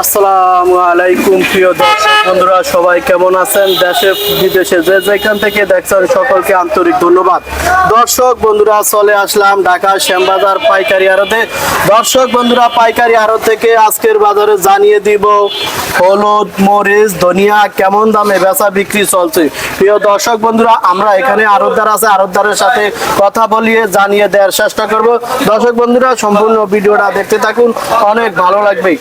আসসালামু আলাইকুম, প্রিয় দর্শক বন্ধুরা, সবাই কেমন আছেন? দেশে, বিদেশে যে যেখান থেকে দেখছেন, সকলকে আন্তরিক ধন্যবাদ। দর্শক বন্ধুরা, চলে আসলাম ঢাকা শ্যামবাজার পাইকারি আড়তে। দর্শক বন্ধুরা, পাইকারি আড়ত থেকে আজকের বাজারে জানিয়ে দিব, হলুদ, মরিচ, ধনিয়া কেমন দামে বেচা বিক্রি চলছে? প্রিয় দর্শক বন্ধুরা, আমরা এখানে আড়তদার আছে, আড়তদারের সাথে কথা বলিয়ে জানিয়ে দেওয়ার চেষ্টা করব। দর্শক বন্ধুরা, সম্পূর্ণ ভিডিওটা দেখতে থাকুন, অনেক ভালো লাগবে।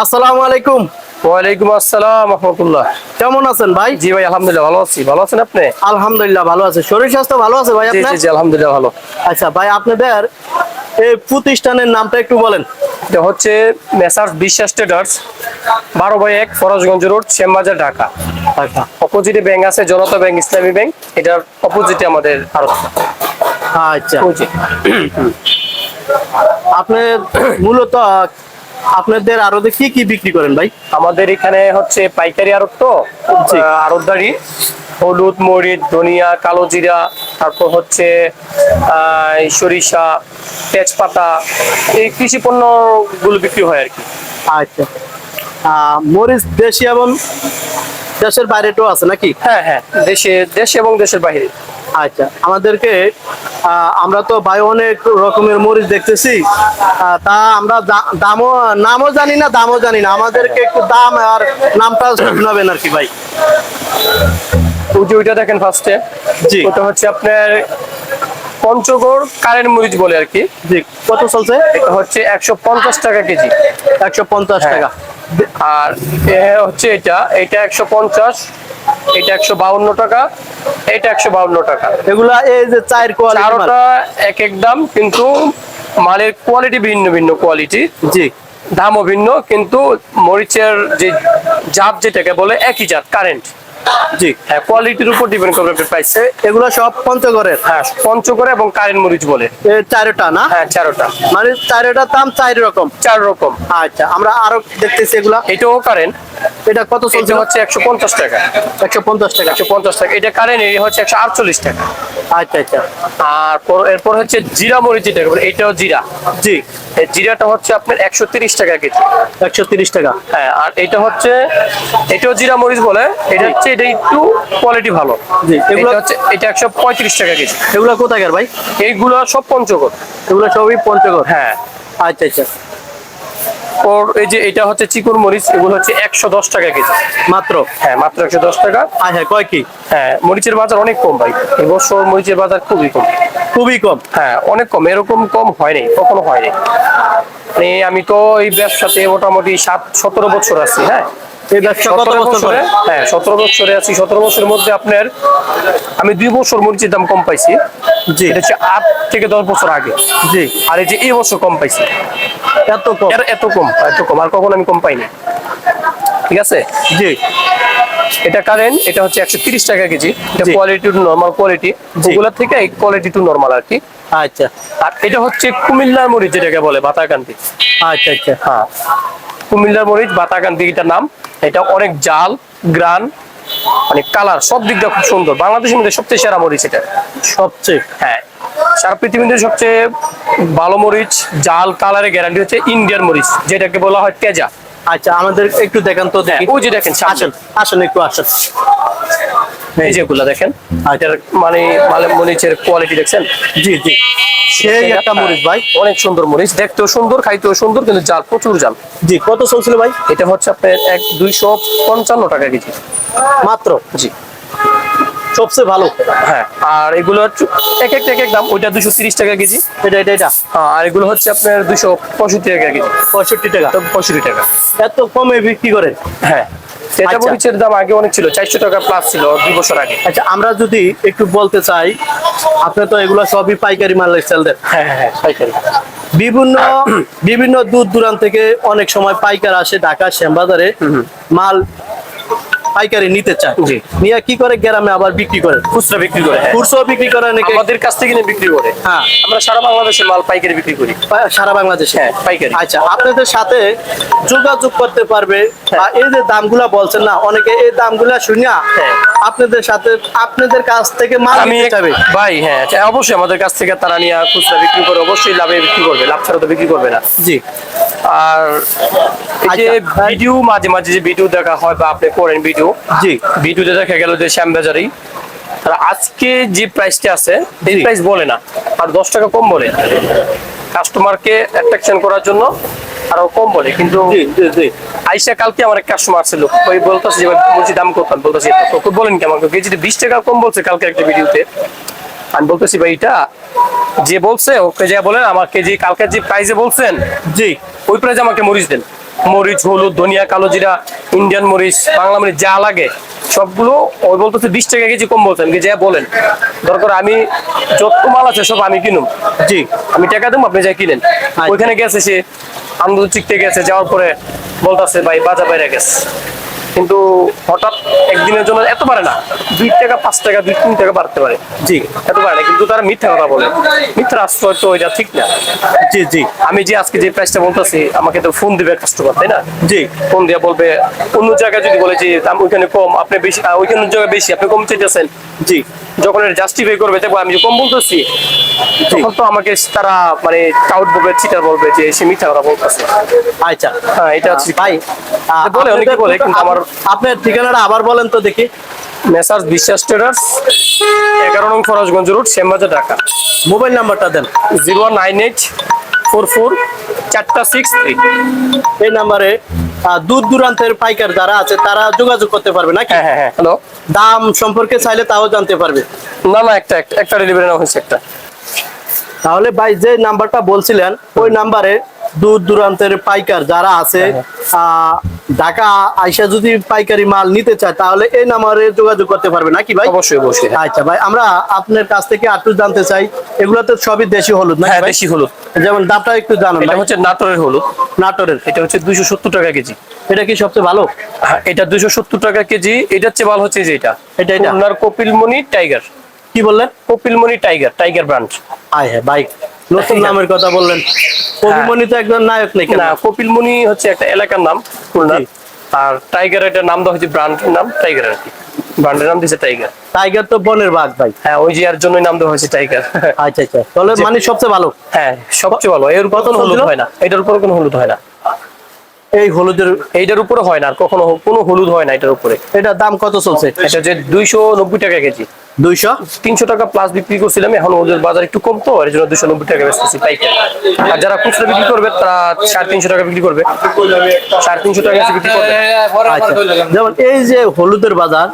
আসসালামু আলাইকুম। ওয়ালাইকুম আসসালাম রহমতুল্লাহ। কেমন আছেন ভাই? জি ভাই আলহামদুলিল্লাহ ভালো আছি। ভালো আছেন আপনি? আলহামদুলিল্লাহ ভালো আছে। শরীর স্বাস্থ্য ভালো আছে ভাই আপনার? জি জি আলহামদুলিল্লাহ ভালো। আচ্ছা ভাই আপনাদের এই প্রতিষ্ঠানের নামটা একটু বলেন। এটা হচ্ছে মেসার্স বিশ্বাস ট্রেডার্স বারো বাই এক ফরাজগঞ্জ রোড শ্যামবাজার ঢাকা। আচ্ছা। অপোজিটে ব্যাংক আছে জনতা ব্যাংক ইসলামী ব্যাংক। এটার অপোজিটে আমাদের আরও আচ্ছা। আপনি মূলত আপনাদের আরও কি কি বিক্রি করেন ভাই? আমাদের এখানে হচ্ছে পাইকারি আড়ত তো জি। আড়তদারি হলুদ মরিচ ধনিয়া কালো জিরা তারপর হচ্ছে সরিষা তেজপাতা এই কৃষি পণ্যগুলো বিক্রি হয় আর কি। আচ্ছা। মরিচ দেশি এবং দেশের বাইরেটাও আছে নাকি? হ্যাঁ হ্যাঁ দেশে দেশ এবং দেশের বাইরে। আচ্ছা আমাদেরকে আমরা তো ভাই অনেক রকমের মরিচ দেখতেছি তা আমরা দামও নামও জানি না দামও জানি না। আমাদেরকে একটু দাম আর নামটা শোনাবেন আর কি ভাই। ওই ওইটা দেখেন ফার্স্টে জি। ওটা হচ্ছে আপনার পঞ্চগড় কারেন্ট মরিচ বলে আর কি। জি কত চলছে? এটা হচ্ছে একশো পঞ্চাশ টাকা কেজি। একশো পঞ্চাশ হ্যাঁ। টাকা। আর হচ্ছে এটা এটা একশো পঞ্চাশ। এটা একশো বাউন্ন টাকা এটা একশো বাউন্ন টাকা। এগুলা এই যে চায়ের কোয়ালিটি এক এক দাম কিন্তু মালের কোয়ালিটি ভিন্ন ভিন্ন কোয়ালিটি জি। দামও ভিন্ন কিন্তু মরিচের যে জাত যেটাকে বলে একই জাত কারেন্ট জি। হ্যাঁ কোয়ালিটির উপর ডিপেন্ড করবে প্রাইস এগুলা সব পঞ্চগড়ের। হ্যাঁ পঞ্চগড় এবং কারেন্ট মরিচ বলে। চারটা না? হ্যাঁ চারোটা। মানে চারটার দাম চার রকম? চার রকম। আচ্ছা আমরা আরও দেখতেছি এগুলা। এটাও কারেন্ট এটা কত চলছে? হচ্ছে একশো পঞ্চাশ টাকা। একশো পঞ্চাশ টাকা। একশো পঞ্চাশ টাকা। এটা কারেন্ট হচ্ছে একশো আটচল্লিশ টাকা। আচ্ছা আচ্ছা। আর এরপর হচ্ছে জিরা মরিচ যেটা এটাও জিরা। জি। জিরাটা হচ্ছে আপনার একশো তিরিশ টাকা কেজি। একশো তিরিশ টাকা। হ্যাঁ আর এটা হচ্ছে এটাও জিরা মরিচ বলে। এটা হচ্ছে এটা একটু কোয়ালিটি ভালো। এগুলো এগুলো- হচ্ছে এটা একশো পঁয়ত্রিশ টাকা কেজি। এগুলা কোথাকার ভাই? এইগুলো সব এগুলো সবই হ্যাঁ। আচ্ছা আচ্ছা। ওর এই যে এটা হচ্ছে চিকুন মরিচ এগুলো হচ্ছে একশো দশ টাকা কেজি। মাত্র? হ্যাঁ মাত্র একশো দশ টাকা। হ্যাঁ হ্যাঁ কয় কি? হ্যাঁ মরিচের বাজার অনেক কম ভাই। এবছর মরিচের বাজার খুবই কম। খুবই কম? হ্যাঁ অনেক কম। এরকম কম হয়নি কখনো হয়নি মানে আমি তো এই ব্যবসাতে মোটামুটি সাত সতেরো বছর আছি হ্যাঁ? এই ব্যবসা কত সতেরো বছর হ্যাঁ সতেরো বছরে আছি। সতেরো বছরের মধ্যে আপনার আমি দুই বছর দাম কম পাইছি। জি। এটা হচ্ছে আট থেকে দশ বছর আগে। জি। আর এই যে এই বছর কম পাইছি। এত কম? এত কম এত কম। আর কখনো আমি কম পাইনি। ঠিক আছে? জি। এটা কারেন্ট এটা হচ্ছে একশো তিরিশ টাকা কেজি। এটা কোয়ালিটি টু নর্মাল কোয়ালিটি। থেকে এই কোয়ালিটি টু নর্মাল আর কি। আচ্ছা। আর এটা হচ্ছে কুমিল্লার মরিচ যেটাকে বলে বাতাকান্তি। আচ্ছা আচ্ছা। হ্যাঁ। কুমিল্লার মরিচ বাতাকান্তি এটার নাম। এটা অনেক জাল গ্রান মানে কালার সব দিক দিয়ে খুব সুন্দর। বাংলাদেশের মধ্যে সবচেয়ে সেরা মরিচ এটা। সবচেয়ে? হ্যাঁ। সারা পৃথিবীতে সবচেয়ে ভালো মরিচ জাল কালারের গ্যারান্টি হচ্ছে ইন্ডিয়ান মরিচ যেটাকে বলা হয় তেজা। আচ্ছা আমাদের একটু দেখেন তো দেখি। ওই যে দেখেন। আসেন আসেন একটু আসেন। এই যেগুলা দেখেন এটার মানে মানে মরিচের কোয়ালিটি দেখছেন? জি জি। সেই একটা মরিচ ভাই। অনেক সুন্দর মরিচ। দেখতেও সুন্দর খাইতেও সুন্দর কিন্তু জাল প্রচুর জাল। জি কত চলছিল ভাই? এটা হচ্ছে আপনার এক দুইশো পঞ্চান্ন টাকা কেজি। মাত্র? জি। সবচেয়ে ভালো। হ্যাঁ আর এগুলো হচ্ছে এক একটা এক এক দাম। ওইটা দুশো তিরিশ টাকা কেজি। এটা এটা এটা? হ্যাঁ আর এগুলো হচ্ছে আপনার দুশো পঁয়ষট্টি টাকা কেজি। পঁয়ষট্টি টাকা? পঁয়ষট্টি টাকা। এত কমে বিক্রি করেন? হ্যাঁ। আচ্ছা। মরিচের দাম আগে অনেক ছিল চারশো টাকা প্লাস ছিল দুই বছর আগে। আচ্ছা আমরা যদি একটু বলতে চাই আপনি তো এগুলো সবই পাইকারি মাল সেল দেন হ্যাঁ হ্যাঁ হ্যাঁ পাইকারি। বিভিন্ন বিভিন্ন দূর দূরান্ত থেকে অনেক সময় পাইকার আসে ঢাকা শ্যামবাজারে মাল পাইকারি নিতে চায়। নিয়ে কি করে গ্রামে আবার বিক্রি করে? খুচরা বিক্রি করে হ্যাঁ। খুচরো বিক্রি করে নাকি? আমাদের কাছ থেকে কিনে বিক্রি করে। হ্যাঁ। আমরা সারা বাংলাদেশে মাল পাইকারি বিক্রি করি। সারা বাংলাদেশে? হ্যাঁ, পাইকারি। আচ্ছা আপনাদের সাথে যোগাযোগ করতে পারবে বা এই যে দামগুলা বলছেন না অনেকে এই দামগুলা শুনিয়া হ্যাঁ। আপনাদের সাথে আপনাদের কাছ থেকে মাল নিতে এক- ভাই হ্যাঁ আচ্ছা, অবশ্যই আমাদের কাছ থেকে তারা নিয়ে খুচরা বিক্রি করে অবশ্যই লাভে বিক্রি করবে লাভ ছাড়া তো বিক্রি করবে না। জি। আর এই যে আচ্ছা। ভিডিও মাঝে মাঝে যে ভিডিও দেখা হয় বা আপনি করেন ভিডিও জি। ভিডিওতে দেখা গেল যে শ্যামবাজারি আর আজকে যে প্রাইসটা আছে এই প্রাইস বলে না আর দশ টাকা কম বলে। কাস্টমারকে অ্যাট্রাকশন করার জন্য আরও কম বলে কিন্তু জি জি জি। আইসা কালকে আমার এক কাস্টমার ছিল ওই বলতেছে যে বলছি দাম কত? বলতেছি তো বলেন কি আমাকে কেজিতে বিশ টাকা কম বলছে কালকে একটা ভিডিওতে আমি বলতেছি ভাই এটা যে বলছে ওকে যে বলেন আমার কেজি কালকে যে প্রাইসে বলছেন জি। ওই প্রাইসে আমাকে মরিচ দেন। মরিচ হলুদ ধনিয়া কালো জিরা ইন্ডিয়ান মরিচ বাংলা মরিচ যা লাগে সবগুলো ওই বলতেছে বিশ টাকা কেজি কম বলছেন যা বলেন দরকার আমি যত মাল আছে সব আমি কিনুম। জি। আমি টাকা দেবো আপনি যাই কিনেন। ওইখানে গেছে সে আনন্দ চিকতে গেছে যাওয়ার পরে বলতেছে ভাই বাজা বাইরে গেছে। কিন্তু হঠাৎ একদিনের জন্য এত পারে না দুই টাকা পাঁচ টাকা দুই তিন টাকা বাড়তে পারে। জি। এত পারে না কিন্তু তারা মিথ্যা কথা বলে। মিথ্যা আশ্রয় তো এটা ঠিক না। জি জি। আমি যে আজকে যে প্রাইসটা বলতেছি আমাকে তো ফোন দিবে কাস্টমার তাই না? জি। ফোন দিয়ে বলবে অন্য জায়গায় যদি বলে যে দাম ওইখানে কম আপনি বেশি ওইখানে জায়গায় বেশি আপনি কম চাইতেছেন। জি। যখন এটা জাস্টিফাই করবে দেখব আমি যে কম বলতেছি তখন তো আমাকে তারা মানে টাউট বলবে চিটার বলবে যে সে মিথ্যা কথা বলতেছে। আচ্ছা। হ্যাঁ এটা হচ্ছে ভাই বলে, অনেকে বলে, কিন্তু আমার- আপনার ঠিকানাটা আবার বলেন তো দেখি। মেসার্স বিশ্বাস ট্রেডার্স এগারো নং ফরাজগঞ্জ রোড শ্যামবাজার ঢাকা। মোবাইল নাম্বারটা দেন। Zero nine eight four four চারটা সিক্স থ্রি। এই নাম্বারে দূর দূরান্তের পাইকার যারা আছে তারা যোগাযোগ করতে পারবে নাকি? হ্যাঁ হ্যাঁ হ্যাঁ। হ্যালো দাম সম্পর্কে চাইলে তাও জানতে পারবে। না না একটা একটা- একটা ডেলিভারি নেওয়া হয়েছে একটা। তাহলে ভাই যে নাম্বারটা বলছিলেন ওই নাম্বারে দূর দূরান্তের পাইকার যারা আছে আহ, ঢাকা আইসা যদি পাইকারি মাল নিতে চায় তাহলে এই নাম্বারে যোগাযোগ করতে পারবে। নাকি ভাই? অবশ্যই অবশ্যই। হ্যাঁ। আচ্ছা ভাই আমরা আপনার কাছ থেকে একটু জানতে চাই এগুলো তো সবই দেশি হলুদ নাকি হ্যাঁ দেশি হলুদ। যেমন দামটা একটু জানান এটা হচ্ছে নাটোরের হলুদ। নাটোরের। এটা হচ্ছে দুইশো সত্তর টাকা কেজি। এটা কি সবচেয়ে ভালো? হ্যাঁ, এটা দুইশো সত্তর টাকা কেজি। এটার চেয়ে ভালো হচ্ছে যে এটা। এটা, এটা? খুলনার কপিলমণি টাইগার। কি বললেন? কপিলমণি টাইগার টাইগার ব্র্যান্ড আয় হ্যাঁ ভাই নতুন নামের কথা বললেন। কবিমণি তো একজন নায়ক নাকি না কপিলমণি হচ্ছে একটা এলাকার নাম খুলনা আর টাইগার এটা নাম দেওয়া হয়েছে ব্র্যান্ডের নাম টাইগার আর কি। ব্র্যান্ডের নাম দিয়েছে টাইগার। টাইগার তো বনের বাঘ ভাই। হ্যাঁ ওই যে এর জন্যই নাম দেওয়া হয়েছে টাইগার। আচ্ছা আচ্ছা। তাহলে মানে সবচেয়ে ভালো? হ্যাঁ সবচেয়ে ভালো। এর উপর কোনো হলুদ হয় না। এটার উপর কোনো হলুদ হয় না। এই হলুদের এইটার উপরে হয় না আর কখনো কোনো হলুদ হয় না এটার উপরে। এটার দাম কত চলছে? এটা যে দুইশো নব্বই টাকা কেজি। দুইশো? তিনশো টাকা প্লাস বিক্রি করছিলাম এখন ওদের বাজার একটু কম তো এর জন্য দুশো নব্বই টাকা বেচতেছি পাইকারি আর যারা খুচরা বিক্রি করবে তারা সাড়ে তিনশো টাকা বিক্রি করবে। সাড়ে তিনশো টাকা বিক্রি করবে। আচ্ছা যেমন এই যে হলুদের বাজার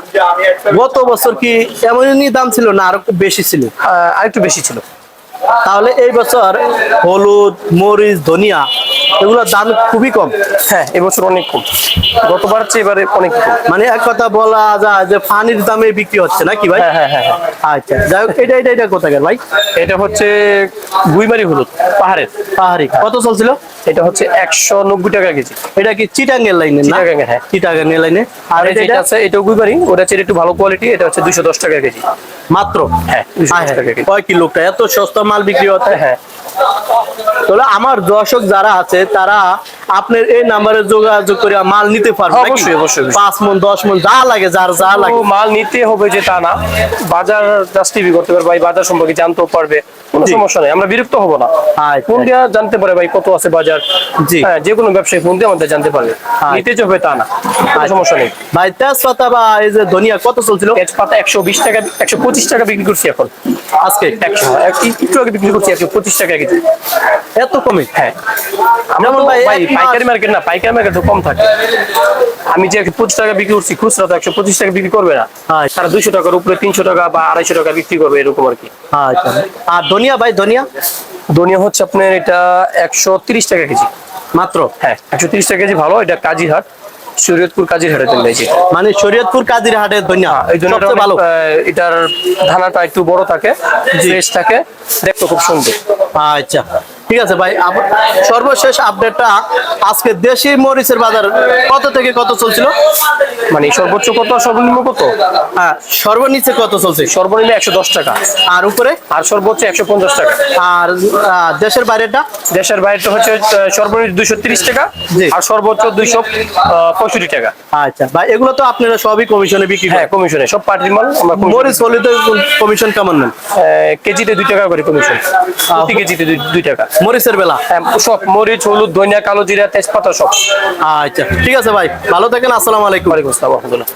গত বছর কি এমনই দাম ছিল না আরও বেশি ছিল? আর একটু বেশি ছিল। তাহলে এই বছর হলুদ মরিচ ধনিয়া এগুলোর দাম খুবই কম। হ্যাঁ এবছর অনেক কম। গতবার চেয়ে এবারে অনেক কম। মানে এক কথা বলা যায় যে পানির দামে বিক্রি হচ্ছে নাকি ভাই? হ্যাঁ হ্যাঁ হ্যাঁ হ্যাঁ। আচ্ছা যাই হোক এটা এটা এটা কোথাকার ভাই? এটা হচ্ছে গুইমারি হলুদ পাহাড়ের পাহাড়ি। কত চলছিল? এটা হচ্ছে একশো নব্বই টাকা কেজি। এটা কি চিটাঙ্গের লাইনে না? চিটাগাংয়ের, হ্যাঁ। চিটাঙ্গের লাইনে আর আর এটা আছে এটা গুইমারি ওটা হচ্ছে একটু ভালো কোয়ালিটি এটা হচ্ছে দুশো দশ টাকা কেজি। মাত্র? হ্যাঁ হ্যাঁ, টাকা কেজি। কয় কিলোটা এত সস্তা মাল বিক্রি হচ্ছে? হ্যাঁ। তাহলে আমার দর্শক যারা আছে তারা আপনার এই নাম্বারে যোগাযোগ করে মাল নিতে পারবে অবশ্যই, অবশ্যই। পাঁচ মন দশ মন যা লাগে যার যা লাগে। মাল নিতে হবে যে তা না। বাজার জাস্টিফাই করতে পারবে ভাই বাজার সম্পর্কে জানতেও পারবে। কোনো সমস্যা নেই আমরা বিরক্ত হব না। ফোন দিয়া জানতে পারে ভাই কত আছে বাজার। জি। হ্যাঁ যে কোনো ব্যবসায়ী ফোন দিয়ে আমাদের জানতে পারবে। নিতে হবে তা না। সমস্যা নেই। ভাই তেজপাতা বা এই যে ধনিয়া কত চলছিল? তেজপাতা একশো বিশ টাকা একশো পঁচিশ টাকা বিক্রি করছি এখন। আজকে? একশো একটু আগে বিক্রি করছি একশো পঁচিশ টাকা কেজি। এত কমে? হ্যাঁ। আমরা যেমন ভাই পাইকারি মার্কেট না পাইকারি মার্কেট তো কম থাকে। আমি যে পঁচিশ টাকা বিক্রি করছি খুচরা তো একশো পঁচিশ টাকা বিক্রি করবে না। তারা দুইশো টাকার উপরে তিনশো টাকা বা আড়াইশো টাকা বিক্রি করবে এরকম আর কি। আচ্ছা। আর ধনিয়া ভাই ধনিয়া? ধনিয়া হচ্ছে আপনার এটা একশো তিরিশ টাকা কেজি। মাত্র? হ্যাঁ একশো তিরিশ টাকা কেজি ভালো এটা কাজিরহাট শরীয়তপুর কাজিরহাটে তেল দিয়েছি মানে শরীয়তপুর কাদির হাটে ধনিয়া এই জন্য ভালো। এটার ধানাটা একটু বড় থাকে ফ্রেশ থাকে দেখতে খুব সুন্দর। আচ্ছা। ঠিক আছে ভাই সর্বশেষ আপডেটটা আজকে দেশি মরিচের বাজার কত থেকে কত চলছিল? মানে সর্বোচ্চ কত সর্বনিম্ন কত? হ্যাঁ সর্বনিচে কত চলছে? সর্বনিম্ন একশো দশ টাকা। আর উপরে? আর সর্বোচ্চ একশো পঞ্চাশ টাকা। আর দেশের বাইরেটা দেশের বাইরে হচ্ছে সর্বনিম্ন দুইশো তিরিশ টাকা। আর সর্বোচ্চ দুইশো পঁয়ষট্টি টাকা। আচ্ছা ভাই এগুলো তো আপনারা সবই কমিশনে বিক্রি হ্যাঁ কমিশনে সব পার্টির মাল মরিচ হলিতে কমিশন কেমন নেন? কেজিতে দুই টাকা করে কমিশন প্রতি কেজিতে দুই টাকা। মরিচের বেলা? হ্যাঁ সব মরিচ হলুদ ধনিয়া কালো জিরা তেজপাতা সব। আচ্ছা ঠিক আছে ভাই ভালো থাকেন আসসালামু আলাইকুম। আসসালাম রহমতুল্লাহ।